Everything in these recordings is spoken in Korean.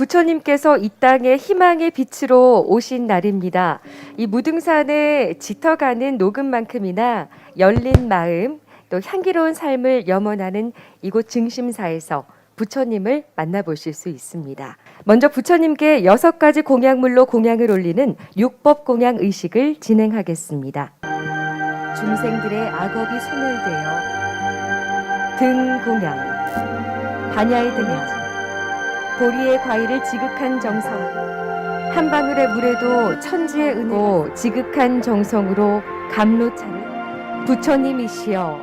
부처님께서 이 땅에 희망의 빛으로 오신 날입니다. 이 무등산에 짙어가는 녹음만큼이나 열린 마음 또 향기로운 삶을 염원하는 이곳 증심사에서 부처님을 만나보실 수 있습니다. 먼저 부처님께 여섯 가지 공약물로 공양을 올리는 육법 공양 의식을 진행하겠습니다. 중생들의 악업이 소멸되어 등 공양, 반야의 등양, 보리의 과일을 지극한 정성, 한 방울의 물에도 천지의 은혜로 지극한 정성으로 감로차는 부처님이시여.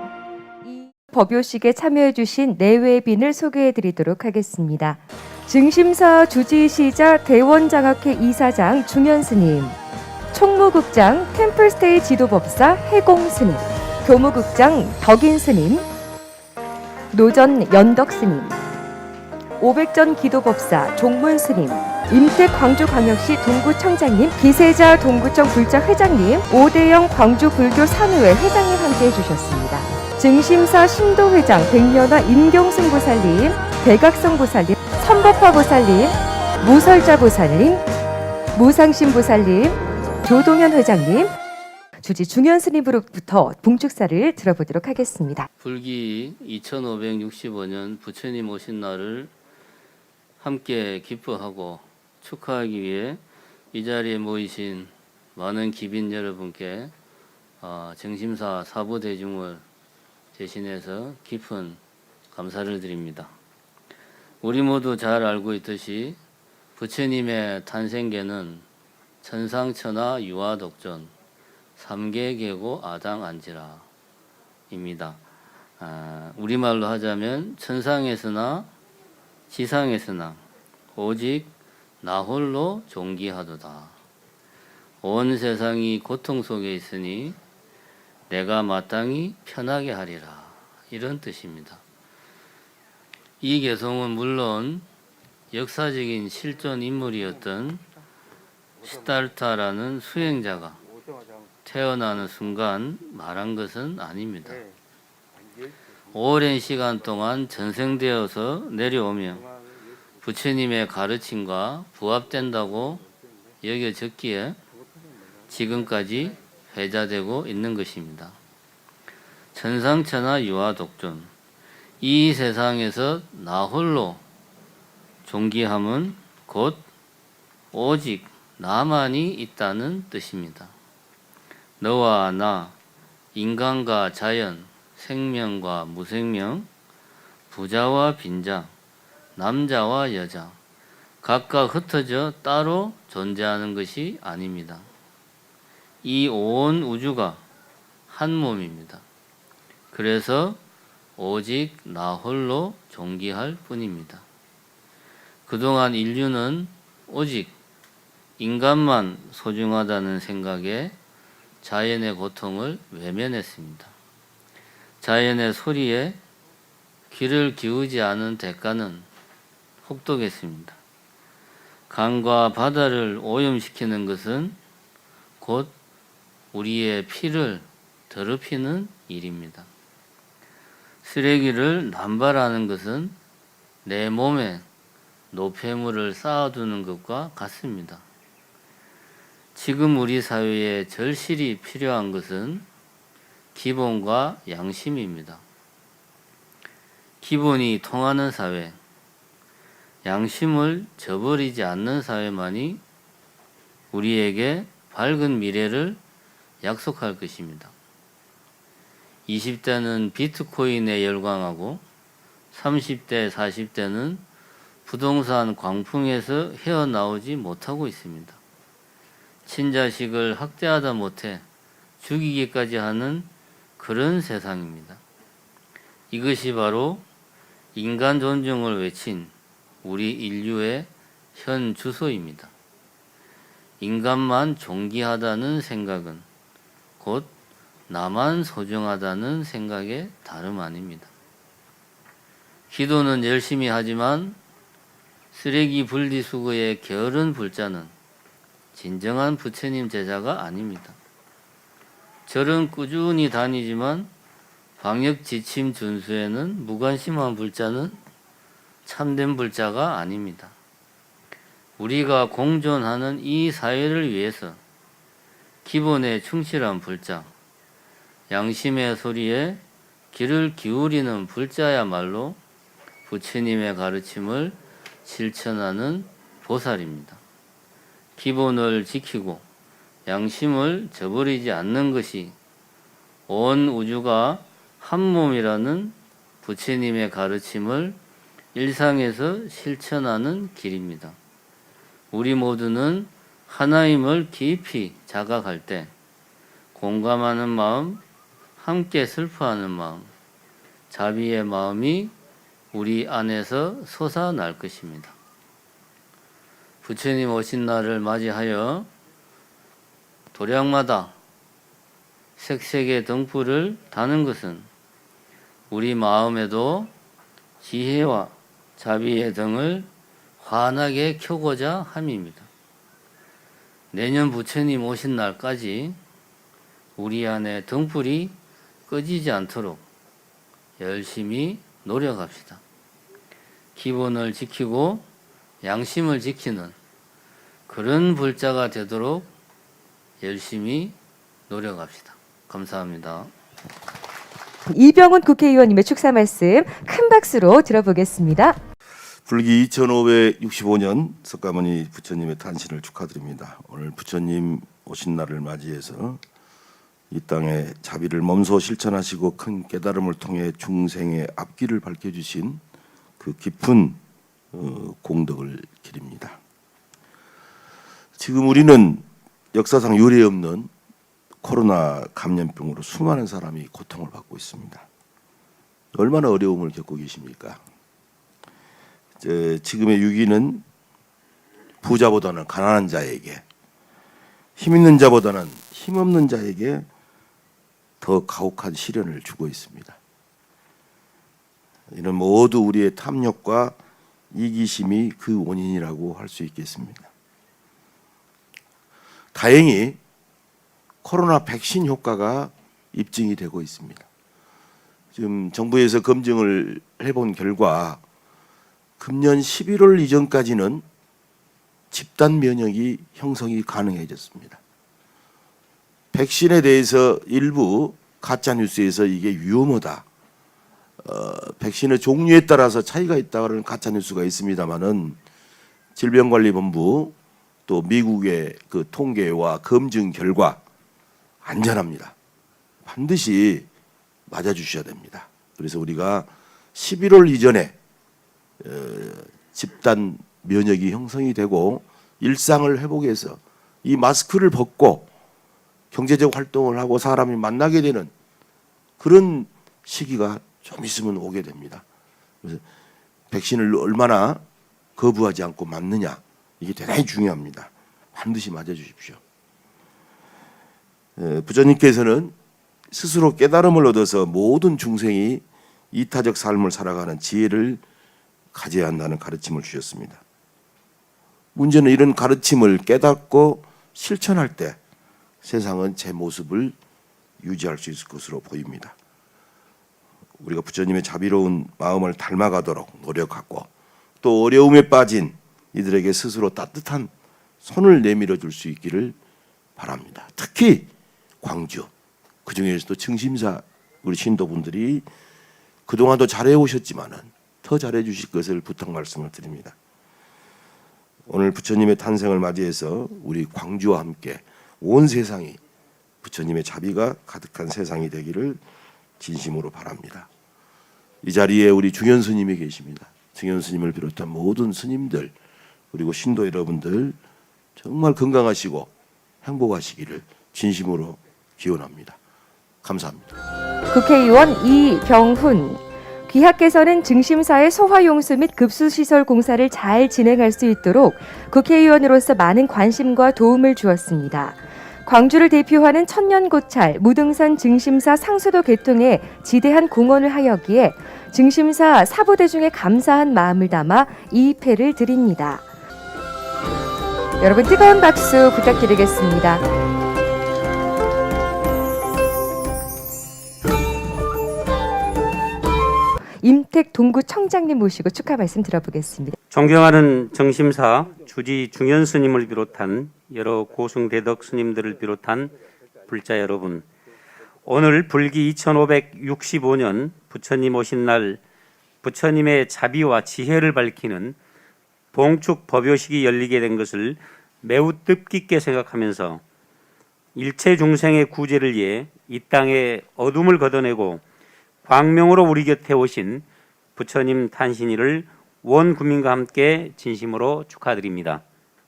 이 법요식에 참여해 주신 내외 빈을 소개해 드리도록 하겠습니다. 증심사 주지시자 대원장학회 이사장 중현스님, 총무국장 템플스테이 지도법사 해공스님, 교무국장 덕인스님, 노전 연덕스님, 500전 기도법사 종문 스님, 임택 광주광역시 동구청장님, 기세자 동구청 불자 회장님, 오대영 광주 불교 산후회 회장님 함께 해 주셨습니다. 증심사 신도회장 백년화 임경순 보살님, 대각성 보살님, 선법화 보살님, 무설자 보살님, 무상신 보살님, 조동현 회장님, 주지 중현 스님으로부터 봉축사를 들어보도록 하겠습니다. 불기 2565년 부처님 오신 날을 함께 기뻐하고 축하하기 위해 이 자리에 모이신 많은 기빈 여러분께 어, 정심사 사부 대중을 대신해서 깊은 감사를 드립니다. 우리 모두 잘 알고 있듯이 부처님의 탄생계는 천상천하 유아독존 삼계계고 아당안지라입니다. 아, 우리말로 하자면 천상에서나 지상에서나 오직 나 홀로 존귀하도다. 온 세상이 고통 속에 있으니 내가 마땅히 편하게 하리라. 이런 뜻입니다. 이 개성은 물론 역사적인 실존 인물이었던 시달타라는 수행자가 태어나는 순간 말한 것은 아닙니다. 오랜 시간 동안 전생되어서 내려오며 부처님의 가르침과 부합된다고 여겨졌기에 지금까지 회자되고 있는 것입니다. 천상천하 유아독존 이 세상에서 나 홀로 존귀함은 곧 오직 나만이 있다는 뜻입니다. 너와 나, 인간과 자연, 생명과 무생명, 부자와 빈자, 남자와 여자, 각각 흩어져 따로 존재하는 것이 아닙니다. 이 온 우주가 한 몸입니다. 그래서 오직 나 홀로 존귀할 뿐입니다. 그동안 인류는 오직 인간만 소중하다는 생각에 자연의 고통을 외면했습니다. 자연의 소리에 귀를 기우지 않은 대가는 혹독했습니다. 강과 바다를 오염시키는 것은 곧 우리의 피를 더럽히는 일입니다. 쓰레기를 남발하는 것은 내 몸에 노폐물을 쌓아두는 것과 같습니다. 지금 우리 사회에 절실히 필요한 것은 기본과 양심입니다. 기본이 통하는 사회, 양심을 저버리지 않는 사회만이 우리에게 밝은 미래를 약속할 것입니다. 20대는 비트코인에 열광하고 30대, 40대는 부동산 광풍에서 헤어나오지 못하고 있습니다. 친자식을 학대하다 못해 죽이기까지 하는 그런 세상입니다. 이것이 바로 인간 존중을 외친 우리 인류의 현 주소입니다. 인간만 존귀하다는 생각은 곧 나만 소중하다는 생각의 다름 아닙니다. 기도는 열심히 하지만 쓰레기 분리수거의 게으른 불자는 진정한 부처님 제자가 아닙니다. 절은 꾸준히 다니지만 방역 지침 준수에는 무관심한 불자는 참된 불자가 아닙니다. 우리가 공존하는 이 사회를 위해서 기본에 충실한 불자, 양심의 소리에 귀를 기울이는 불자야말로 부처님의 가르침을 실천하는 보살입니다. 기본을 지키고 양심을 저버리지 않는 것이 온 우주가 한 몸이라는 부처님의 가르침을 일상에서 실천하는 길입니다. 우리 모두는 하나임을 깊이 자각할 때 공감하는 마음, 함께 슬퍼하는 마음, 자비의 마음이 우리 안에서 솟아날 것입니다. 부처님 오신 날을 맞이하여 도량마다 색색의 등불을 다는 것은 우리 마음에도 지혜와 자비의 등을 환하게 켜고자 함입니다. 내년 부처님 오신 날까지 우리 안에 등불이 꺼지지 않도록 열심히 노력합시다. 기본을 지키고 양심을 지키는 그런 불자가 되도록 열심히 노력합시다. 감사합니다. 이병훈 국회의원님의 축사 말씀 큰 박수로 들어보겠습니다. 불기 2565년 석가모니 부처님의 탄신을 축하드립니다. 오늘 부처님 오신 날을 맞이해서 이 땅에 자비를 몸소 실천하시고 큰 깨달음을 통해 중생의 앞길을 밝혀주신 그 깊은 어, 공덕을 기립니다. 지금 우리는 역사상 유례 없는 코로나 감염병으로 수많은 사람이 고통을 받고 있습니다. 얼마나 어려움을 겪고 계십니까? 지금의 위기는 부자보다는 가난한 자에게 힘 있는 자보다는 힘 없는 자에게 더 가혹한 시련을 주고 있습니다. 이는 모두 우리의 탐욕과 이기심이 그 원인이라고 할 수 있겠습니다. 다행히 코로나 백신 효과가 입증이 되고 있습니다. 지금 정부에서 검증을 해본 결과 금년 11월 이전까지는 집단 면역이 형성이 가능해졌습니다. 백신에 대해서 일부 가짜 뉴스에서 이게 위험하다. 어, 백신의 종류에 따라서 차이가 있다는 가짜 뉴스가 있습니다만은 질병관리본부 또 미국의 그 통계와 검증 결과 안전합니다. 반드시 맞아 주셔야 됩니다. 그래서 우리가 11월 이전에 어, 집단 면역이 형성이 되고 일상을 회복해서 이 마스크를 벗고 경제적 활동을 하고 사람이 만나게 되는 그런 시기가 좀 있으면 오게 됩니다. 그래서 백신을 얼마나 거부하지 않고 맞느냐 이게 대단히 중요합니다. 반드시 맞아 주십시오. 에, 부처님께서는 스스로 깨달음을 얻어서 모든 중생이 이타적 삶을 살아가는 지혜를 가져야 한다는 가르침을 주셨습니다. 문제는 이런 가르침을 깨닫고 실천할 때 세상은 제 모습을 유지할 수 있을 것으로 보입니다. 우리가 부처님의 자비로운 마음을 닮아가도록 노력하고 또 어려움에 빠진 이들에게 스스로 따뜻한 손을 내밀어 줄 수 있기를 바랍니다. 특히 광주 그 중에서도 증심사 우리 신도분들이 그동안도 잘해 오셨지만은 더 잘해 주실 것을 부탁 말씀을 드립니다. 오늘 부처님의 탄생을 맞이해서 우리 광주와 함께 온 세상이 부처님의 자비가 가득한 세상이 되기를 진심으로 바랍니다. 이 자리에 우리 중현 스님이 계십니다. 중현 스님을 비롯한 모든 스님들 그리고 신도 여러분들 정말 건강하시고 행복하시기를 진심으로 기원합니다. 감사합니다. 국회의원 이병훈 귀하께서는 증심사의 소화용수 및 급수시설 공사를 잘 진행할 수 있도록 국회의원으로서 많은 관심과 도움을 주었습니다. 광주를 대표하는 천년고찰 무등산 증심사 상수도 개통에 지대한 공헌을 하였기에 증심사 사부대 중에 감사한 마음을 담아 이 패를 드립니다. 여러분 뜨거운 박수 부탁드리겠습니다. 임택 동구 청장님 모시고 축하 말씀 들어보겠습니다. 존경하는 정심사 주지 중현 스님을 비롯한 여러 고승 대덕 스님들을 비롯한 불자 여러분, 오늘 불기 2565년 부처님 오신 날 부처님의 자비와 지혜를 밝히는 봉축 법요식이 열리게 된 것을 매우 뜻깊게 생각하면서 일체 중생의 구제를 위해 이 땅에 어둠을 걷어내고 광명으로 우리 곁에 오신 부처님 탄신일을 원 국민과 함께 진심으로 축하드립니다.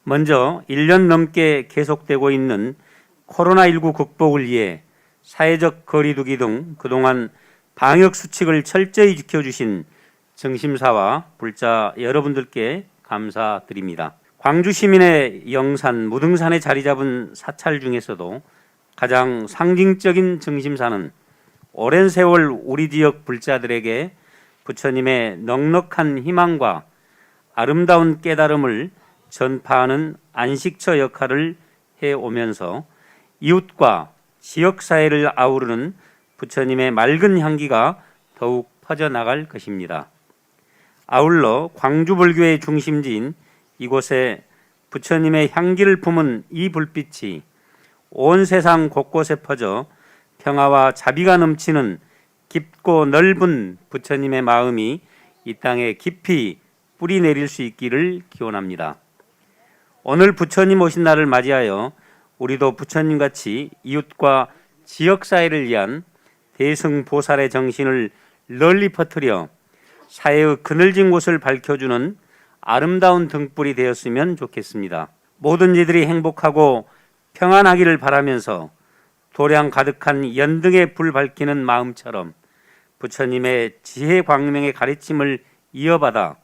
먼저 1년 넘게 계속되고 있는 코로나19 극복을 위해 사회적 거리두기 등 그동안 방역 수칙을 철저히 지켜주신 정심사와 불자 여러분들께 감사드립니다. 광주 시민의 영산 무등산에 자리 잡은 사찰 중에서도 가장 상징적인 정심사는 오랜 세월 우리 지역 불자들에게 부처님의 넉넉한 희망과 아름다운 깨달음을 전파하는 안식처 역할을 해 오면서 이웃과 지역 사회를 아우르는 부처님의 맑은 향기가 더욱 퍼져나갈 것입니다. 아울러 광주 불교의 중심지인 이곳에 부처님의 향기를 품은 이 불빛이 온 세상 곳곳에 퍼져 평화와 자비가 넘치는 깊고 넓은 부처님의 마음이 이 땅에 깊이 뿌리 내릴 수 있기를 기원합니다. 오늘 부처님 오신 날을 맞이하여 우리도 부처님 같이 이웃과 지역 사회를 위한 대승 보살의 정신을 널리 퍼뜨려 사회의 그늘진 곳을 밝혀주는 아름다운 등불이 되었으면 좋겠습니다. 모든 이들이 행복하고 평안하기를 바라면서 도량 가득한 연등의 불 밝히는 마음처럼 부처님의 지혜 광명의 가르침을 이어받아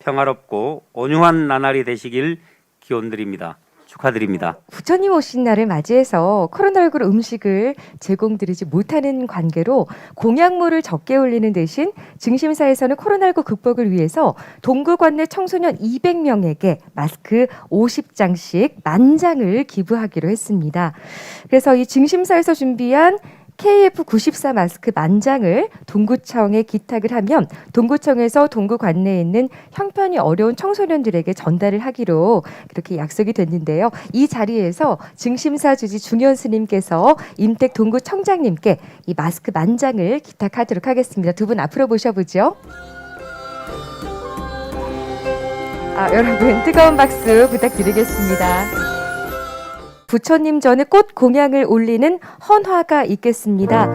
평화롭고 온유한 나날이 되시길 기원드립니다. 축하드립니다. 부처님 오신 날을 맞이해서 코로나19 음식을 제공드리지 못하는 관계로 공약물을 적게 올리는 대신 증심사에서는 코로나19 극복을 위해서 동구 관 내 청소년 200명에게 마스크 50장씩 만 장을 기부하기로 했습니다. 그래서 이 증심사에서 준비한 KF94 마스크 만 장을 동구청에 기탁을 하면 동구청에서 동구 관내에 있는 형편이 어려운 청소년들에게 전달을 하기로 그렇게 약속이 됐는데요. 이 자리에서 증심사 주지 중현 스님께서 임택 동구 청장님께 이 마스크 만 장을 기탁하도록 하겠습니다. 두 분 앞으로 모셔보죠. 아, 여러분 뜨거운 박수 부탁드리겠습니다. 부처님 전에 꽃 공양을 올리는 헌화가 있겠습니다.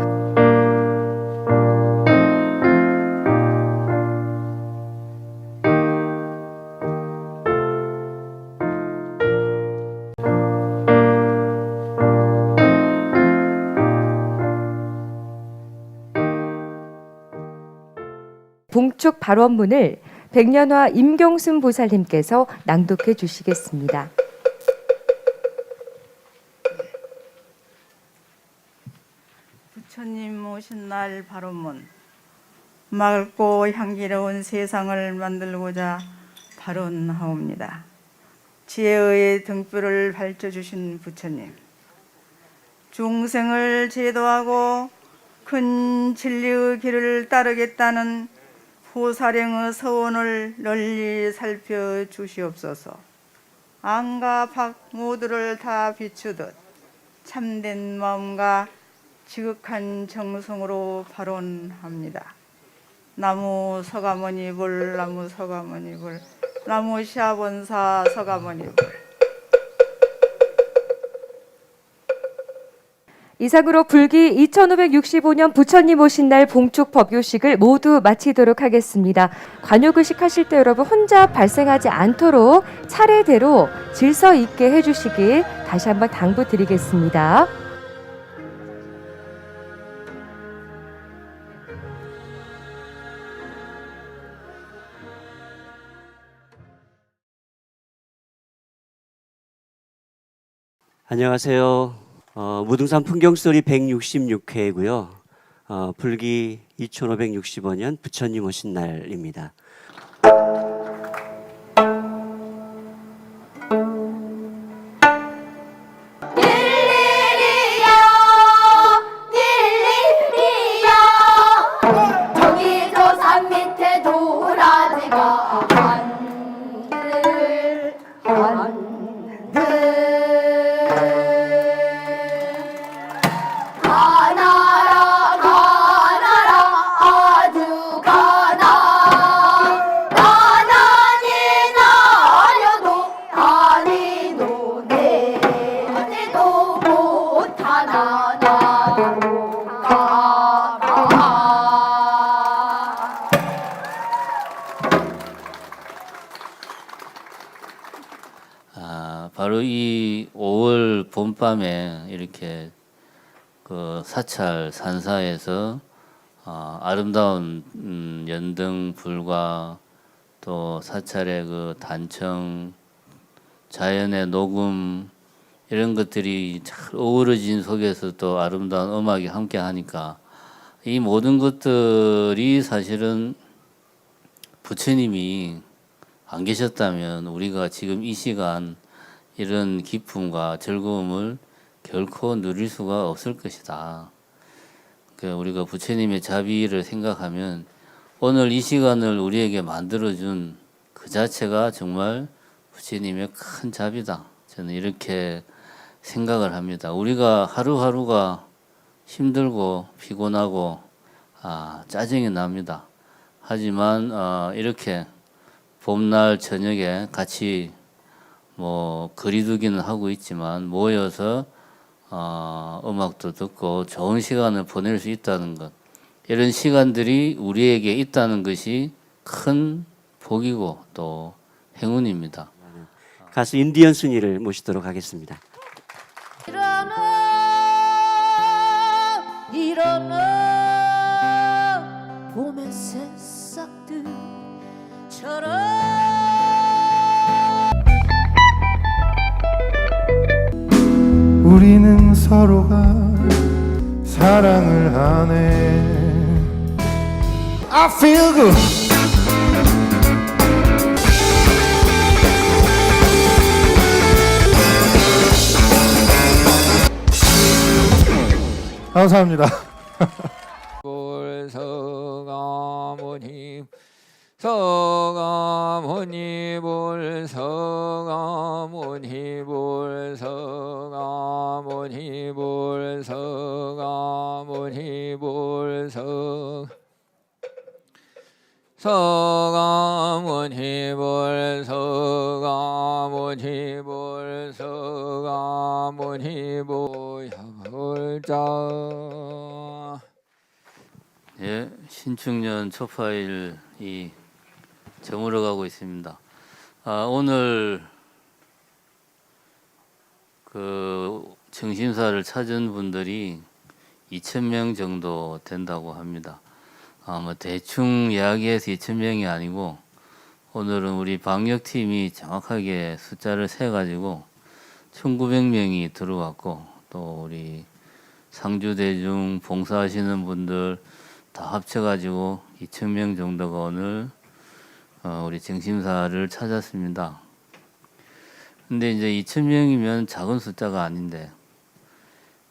봉축 발원문을 백년화 임경순 보살님께서 낭독해 주시겠습니다. 부처님 오신 날 바로문 맑고 향기로운 세상을 만들고자 발언하옵니다. 지혜의 등불을 밝혀주신 부처님 중생을 제도하고 큰 진리의 길을 따르겠다는 보살행의 서원을 널리 살펴주시옵소서 안과 밖 모두를 다 비추듯 참된 마음과 지극한 정성으로 발언합니다. 나무 서가모니 불, 나무 서가모니 불, 나무 시아본사 서가모니 불. 이상으로 불기 2565년 부처님 오신 날 봉축 법요식을 모두 마치도록 하겠습니다. 관욕의식 하실 때 여러분 혼자 발생하지 않도록 차례대로 질서 있게 해주시길 다시 한번 당부드리겠습니다. 안녕하세요. 어, 무등산 풍경소리 166회고요. 어, 불기 2565년 부처님 오신 날입니다. 밤에 이렇게 그 사찰 산사에서 아, 아름다운 음, 연등 불과 또 사찰의 그 단청 자연의 녹음 이런 것들이 잘 어우러진 속에서 또 아름다운 음악이 함께 하니까 이 모든 것들이 사실은 부처님이 안 계셨다면 우리가 지금 이 시간 이런 기쁨과 즐거움을 결코 누릴 수가 없을 것이다. 그 우리가 부처님의 자비를 생각하면 오늘 이 시간을 우리에게 만들어준 그 자체가 정말 부처님의 큰 자비다. 저는 이렇게 생각을 합니다. 우리가 하루하루가 힘들고 피곤하고 아, 짜증이 납니다. 하지만 어, 이렇게 봄날 저녁에 같이 뭐 거리두기는 하고 있지만 모여서 어, 음악도 듣고 좋은 시간을 보낼 수 있다는 것 이런 시간들이 우리에게 있다는 것이 큰 복이고 또 행운입니다. 가수 인디언 순이를 모시도록 하겠습니다. 일어나 일어나 봄의 새싹들처럼 서로가 사랑을 하네. I feel good. 감사합니다. 볼성아모님 성아모니 볼성아모니 볼성아모니 볼성아모니 볼성 성아모니 볼성아모니 볼성아모니 보야볼자. 예, 신축년 초파일 이 저물어 가고 있습니다. 아, 오늘 그 정신사를 찾은 분들이 2천 명 정도 된다고 합니다. 아, 뭐 대충 이야기해서 2천 명이 아니고 오늘은 우리 방역팀이 정확하게 숫자를 세 가지고 1,900명이 들어왔고 또 우리 상주대중 봉사하시는 분들 다 합쳐가지고 2천 명 정도가 오늘 어, 우리 정심사를 찾았습니다. 근데 이제 2천 명이면 작은 숫자가 아닌데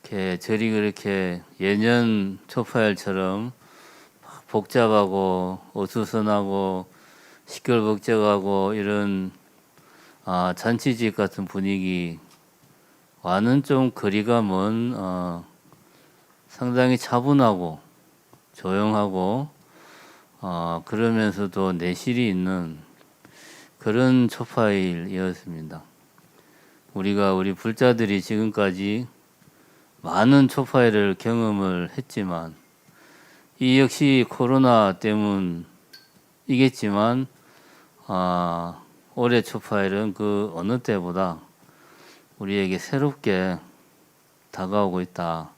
이렇게 절이 그렇게 예년 초파일처럼 막 복잡하고 어수선하고 시끌벅적하고 이런 아, 잔치집 같은 분위기와는 좀 거리가 먼 어, 상당히 차분하고 조용하고 어, 그러면서도 내실이 있는 그런 초파일이었습니다. 우리가 우리 불자들이 지금까지 많은 초파일을 경험을 했지만 이 역시 코로나 때문이겠지만 아, 올해 초파일은 그 어느 때보다 우리에게 새롭게 다가오고 있다.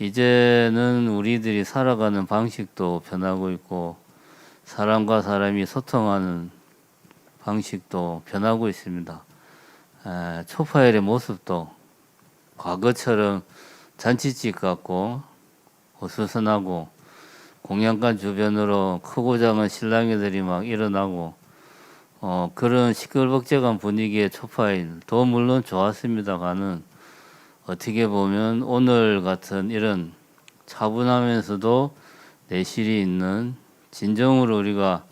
이제는 우리들이 살아가는 방식도 변하고 있고 사람과 사람이 소통하는 방식도 변하고 있습니다. 에, 초파일의 모습도 과거처럼 잔치집 같고 어수선하고 공양간 주변으로 크고 작은 신랑이들이 막 일어나고 어, 그런 시끌벅적한 분위기의 초파일 도 물론 좋았습니다가는 어떻게 보면 오늘 같은 이런 차분하면서도 내실이 있는 진정으로 우리가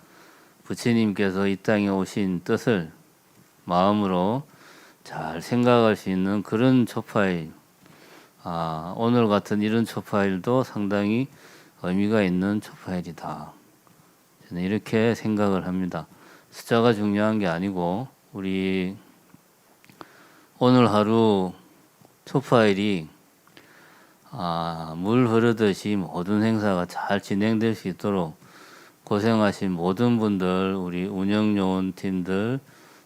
부처님께서 이 땅에 오신 뜻을 마음으로 잘 생각할 수 있는 그런 초파일. 아, 오늘 같은 이런 초파일도 상당히 의미가 있는 초파일이다. 저는 이렇게 생각을 합니다. 숫자가 중요한 게 아니고 우리 오늘 하루 초파일이 아, 물 흐르듯이 모든 행사가 잘 진행될 수 있도록 고생하신 모든 분들, 우리 운영 요원 팀들,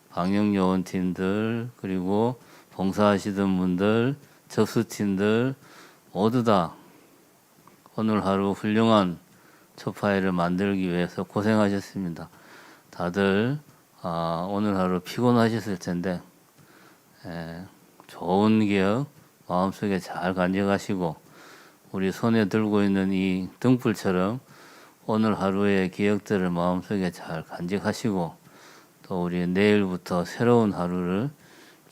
방역 요원 팀들, 그리고 봉사하시던 분들, 접수팀들 모두 다 오늘 하루 훌륭한 초파일을 만들기 위해서 고생하셨습니다. 다들 아, 오늘 하루 피곤하셨을 텐데 에, 좋은 기억 마음속에 잘 간직하시고 우리 손에 들고 있는 이 등불처럼 오늘 하루의 기억들을 마음속에 잘 간직하시고 또 우리 내일부터 새로운 하루를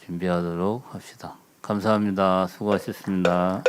준비하도록 합시다. 감사합니다. 수고하셨습니다.